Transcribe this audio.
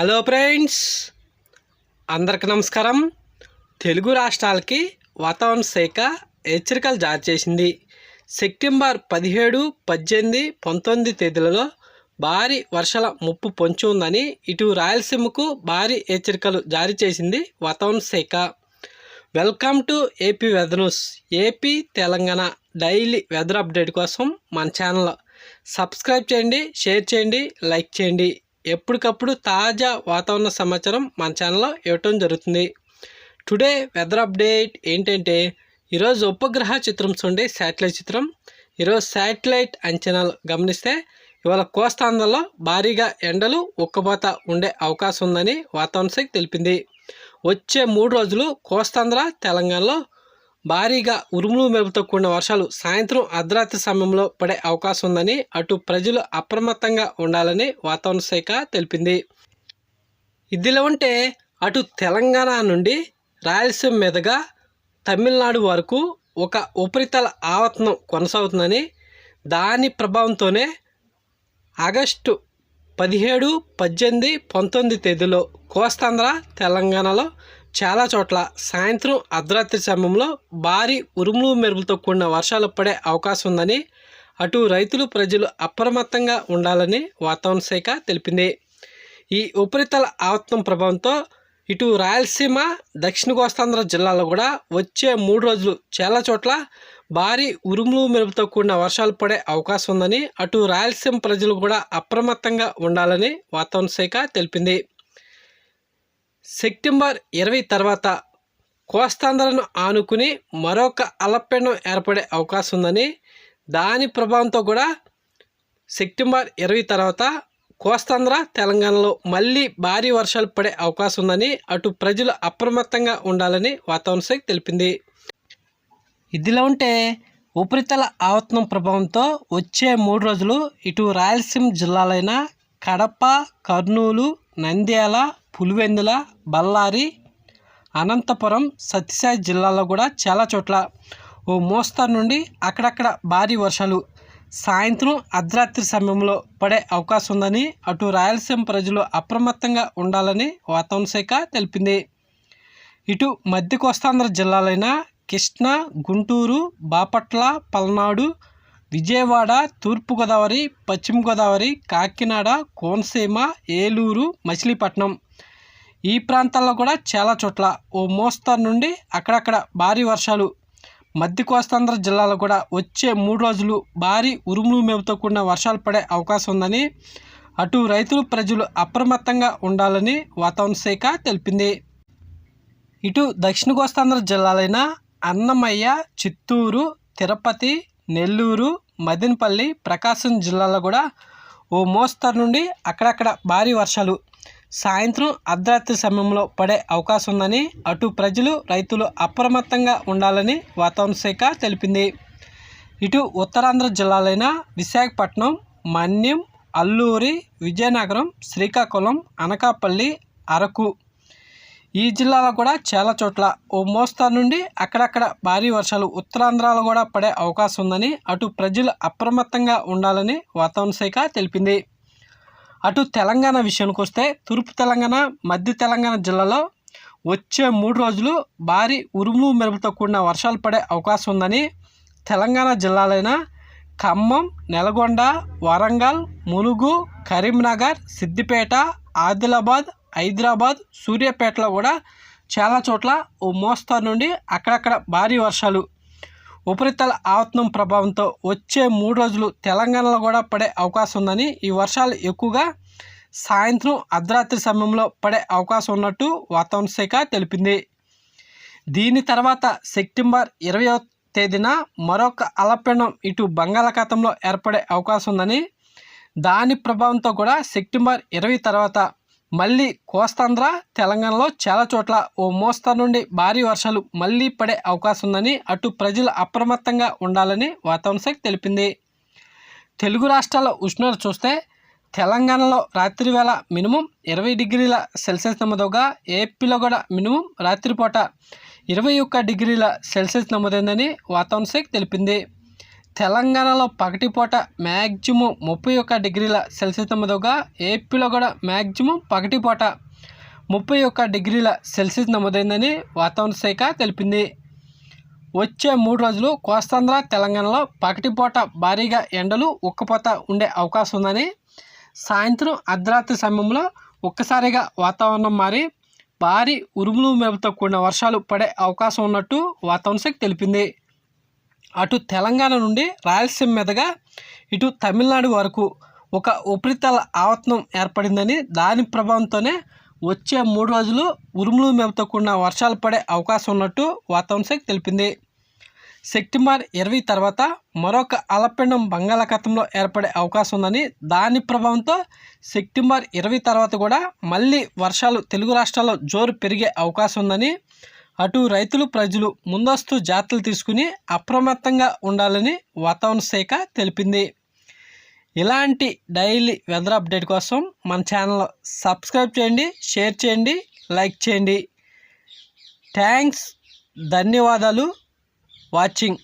Hello friends అందరికి నమస్కారం. తెలుగు రాష్ట్రాలకి వాతావరణ శాఖ హెచ్చరికలు జారీ చేసింది. సెప్టెంబర్ పదిహేడు పద్దెనిమిది పంతొమ్మిది తేదీలలో భారీ వర్షాల ముప్పు పొంచి ఉందని ఇటు రాయలసీమకు భారీ హెచ్చరికలు జారీ చేసింది వాతావరణ శాఖ. Welcome to AP weather news. AP Telangana daily weather update కోసం మన ఛానల్ సబ్స్క్రైబ్ చేయండి షేర్ చేయండి లైక్ చేయండి. ఎప్పటికప్పుడు తాజా వాతావరణ సమాచారం మన ఛానల్లో ఇవ్వటం జరుగుతుంది. టుడే వెదర్ అప్డేట్ ఏంటంటే ఈరోజు ఉపగ్రహ చిత్రం చూడండి శాటిలైట్ చిత్రం. ఈరోజు శాటిలైట్ అంచనాలు గమనిస్తే ఇవాళ కోస్తాంధ్రలో భారీగా ఎండలు ఉక్కపోత ఉండే అవకాశం ఉందని వాతావరణ శాఖ తెలిపింది. వచ్చే మూడు రోజులు కోస్తాంధ్ర తెలంగాణలో భారీగా ఉరుములు మెరుపుతో కూడిన వర్షాలు సాయంత్రం అర్ధరాత్రి సమయంలో పడే అవకాశం ఉందని అటు ప్రజలు అప్రమత్తంగా ఉండాలని వాతావరణ శాఖ తెలిపింది. ఇదిలా ఉంటే అటు తెలంగాణ నుండి రాయలసీమ మీదుగా తమిళనాడు వరకు ఒక ఉపరితల ఆవర్తనం కొనసాగుతుందని దాని ప్రభావంతోనే ఆగస్టు పదిహేడు పద్దెనిమిది పంతొమ్మిది తేదీలో కోస్తాంధ్ర తెలంగాణలో చాలా చోట్ల సాయంత్రం అర్ధరాత్రి సమయంలో భారీ ఉరుములు మెరుపులతో కూడిన వర్షాలు పడే అవకాశం ఉందని అటు రైతులు ప్రజలు అప్రమత్తంగా ఉండాలని వాతావరణ శాఖ తెలిపింది. ఈ ఉపరితల ఆవర్తనం ప్రభావంతో ఇటు రాయలసీమ దక్షిణ కోస్తాంధ్ర జిల్లాలో కూడా వచ్చే మూడు రోజులు చాలా చోట్ల భారీ ఉరుములు మెరుపుతో కూడిన వర్షాలు పడే అవకాశం ఉందని అటు రాయలసీమ ప్రజలు కూడా అప్రమత్తంగా ఉండాలని వాతావరణ శాఖ తెలిపింది. సెప్టెంబర్ ఇరవై తర్వాత కోస్తాంధ్రను ఆనుకుని మరొక అలపెండం ఏర్పడే అవకాశం ఉందని దాని ప్రభావంతో కూడా సెప్టెంబర్ ఇరవై తర్వాత కోస్తాంధ్ర తెలంగాణలో మళ్ళీ భారీ వర్షాలు పడే అవకాశం ఉందని అటు ప్రజలు అప్రమత్తంగా ఉండాలని వాతావరణ శాఖ తెలిపింది. ఇదిలా ఉంటే ఉపరితల ఆవర్తనం ప్రభావంతో వచ్చే మూడు రోజులు ఇటు రాయలసీమ జిల్లాలైన కడప కర్నూలు నంద్యాల పులివెందుల బళ్ళారి అనంతపురం సత్యసాయి జిల్లాలో కూడా చాలా చోట్ల ఓ మోస్తరు నుండి అక్కడక్కడ భారీ వర్షాలు. సాయంత్రం అర్ధరాత్రి సమయంలో పడే అవకాశం ఉందని అటు రాయలసీమ ప్రజలు అప్రమత్తంగా ఉండాలని వాతావరణ శాఖ తెలిపింది. ఇటు మధ్య కోస్తాంధ్ర జిల్లాలైన కృష్ణా గుంటూరు బాపట్ల పల్నాడు విజయవాడ తూర్పుగోదావరి పశ్చిమ గోదావరి కాకినాడ కోనసీమ ఏలూరు మచిలీపట్నం. ఈ ప్రాంతాల్లో కూడా చాలా చోట్ల ఓ మోస్తరు నుండి అక్కడక్కడ భారీ వర్షాలు. మధ్య కోస్తాంధ్ర జిల్లాలో కూడా వచ్చే మూడు రోజులు భారీ ఉరుములు మేపుతో కూడిన వర్షాలు పడే అవకాశం ఉందని అటు రైతులు ప్రజలు అప్రమత్తంగా ఉండాలని వాతావరణ శాఖ తెలిపింది. ఇటు దక్షిణ కోస్తాంధ్ర జిల్లాలైన అన్నమయ్య చిత్తూరు తిరుపతి నెల్లూరు మదనపల్లి ప్రకాశం జిల్లాలో కూడా ఓ మోస్తరు నుండి అక్కడక్కడ భారీ వర్షాలు సాయంత్రం అర్ధరాత్రి సమయంలో పడే అవకాశం ఉందని అటు ప్రజలు రైతులు అప్రమత్తంగా ఉండాలని వాతావరణ శాఖ తెలిపింది. ఇటు ఉత్తరాంధ్ర జిల్లాలైన విశాఖపట్నం మన్యం అల్లూరి విజయనగరం శ్రీకాకుళం అనకాపల్లి అరకు ఈ జిల్లాలో కూడా చాలా చోట్ల ఓ మోస్తరు నుండి అక్కడక్కడ భారీ వర్షాలు ఉత్తరాంధ్రాలో కూడా పడే అవకాశం ఉందని అటు ప్రజలు అప్రమత్తంగా ఉండాలని వాతావరణ శాఖ తెలిపింది. అటు తెలంగాణ విషయానికి వస్తే తూర్పు తెలంగాణ మధ్య తెలంగాణ జిల్లాలో వచ్చే మూడు రోజులు భారీ ఉరుము మెరుపుతో కూడిన వర్షాలు పడే అవకాశం ఉందని తెలంగాణ జిల్లాలైన ఖమ్మం నెలగొండ వరంగల్ ములుగు కరీంనగర్ సిద్దిపేట ఆదిలాబాద్ హైదరాబాద్ సూర్యాపేటలో కూడా చాలా చోట్ల ఓ మోస్తారు నుండి అక్కడక్కడ భారీ వర్షాలు. ఉపరితల ఆవత్నం ప్రభావంతో వచ్చే మూడు రోజులు తెలంగాణలో కూడా పడే అవకాశం ఉందని ఈ వర్షాలు ఎక్కువగా సాయంత్రం అర్ధరాత్రి సమయంలో పడే అవకాశం ఉన్నట్టు వాతావరణ శాఖ తెలిపింది. దీని తర్వాత సెప్టెంబర్ ఇరవయో తేదీన మరొక అలపెండం ఇటు బంగాళాఖాతంలో ఏర్పడే అవకాశం ఉందని దాని ప్రభావంతో కూడా సెప్టెంబర్ ఇరవై తర్వాత మళ్ళీ కోస్తాంధ్ర తెలంగాణలో చాలా చోట్ల ఓ మోస్తరు నుండి భారీ వర్షాలు మళ్ళీ పడే అవకాశం ఉందని అటు ప్రజలు అప్రమత్తంగా ఉండాలని వాతావరణ శాఖ తెలిపింది. తెలుగు రాష్ట్రాల ఉష్ణోగ్రత చూస్తే తెలంగాణలో రాత్రి వేళ మినిమం ఇరవై డిగ్రీల సెల్సియస్ నమోదవగా ఏపీలో కూడా మినిమం రాత్రిపూట ఇరవై ఒక్క డిగ్రీల సెల్సియస్ నమోదైందని వాతావరణ శాఖ తెలిపింది. తెలంగాణలో పగటిపూట మ్యాక్సిమం ముప్పై ఒక్క డిగ్రీల సెల్సియస్ నమోదుగా ఏపీలో కూడా మ్యాక్సిమం పగటిపూట ముప్పై ఒక్క డిగ్రీల సెల్సియస్ నమోదైందని వాతావరణ శాఖ తెలిపింది. వచ్చే మూడు రోజులు కోస్తాంధ్ర తెలంగాణలో పగటిపూట భారీగా ఎండలు ఉక్కపోత ఉండే అవకాశం ఉందని సాయంత్రం అర్ధరాత్రి సమయంలో ఒక్కసారిగా వాతావరణం మారి భారీ ఉరుములు మేపుతో కూడిన వర్షాలు పడే అవకాశం ఉన్నట్టు వాతావరణ శాఖ తెలిపింది. అటు తెలంగాణ నుండి రాయలసీమ మీదుగా ఇటు తమిళనాడు వరకు ఒక ఉపరితల ఆవతనం ఏర్పడిందని దాని ప్రభావంతోనే వచ్చే మూడు రోజులు ఉరుములు మెరుపుతో కూడిన వర్షాలు పడే అవకాశం ఉన్నట్టు వాతావరణ శాఖ తెలిపింది. సెప్టెంబర్ ఇరవై తర్వాత మరొక అలపిండం బంగాళాఖాతంలో ఏర్పడే అవకాశం ఉందని దాని ప్రభావంతో సెప్టెంబర్ ఇరవై తర్వాత కూడా మళ్ళీ వర్షాలు తెలుగు రాష్ట్రాల్లో జోరు పెరిగే అవకాశం ఉందని అటు రైతులు ప్రజలు ముందస్తు జాగ్రత్తలు తీసుకుని అప్రమత్తంగా ఉండాలని వాతావరణ శాఖ తెలిపింది. ఇలాంటి డైలీ వెదర్ అప్డేట్ కోసం మన ఛానల్ సబ్స్క్రైబ్ చేయండి షేర్ చేయండి లైక్ చేయండి. థ్యాంక్స్ ధన్యవాదాలు. వాచింగ్.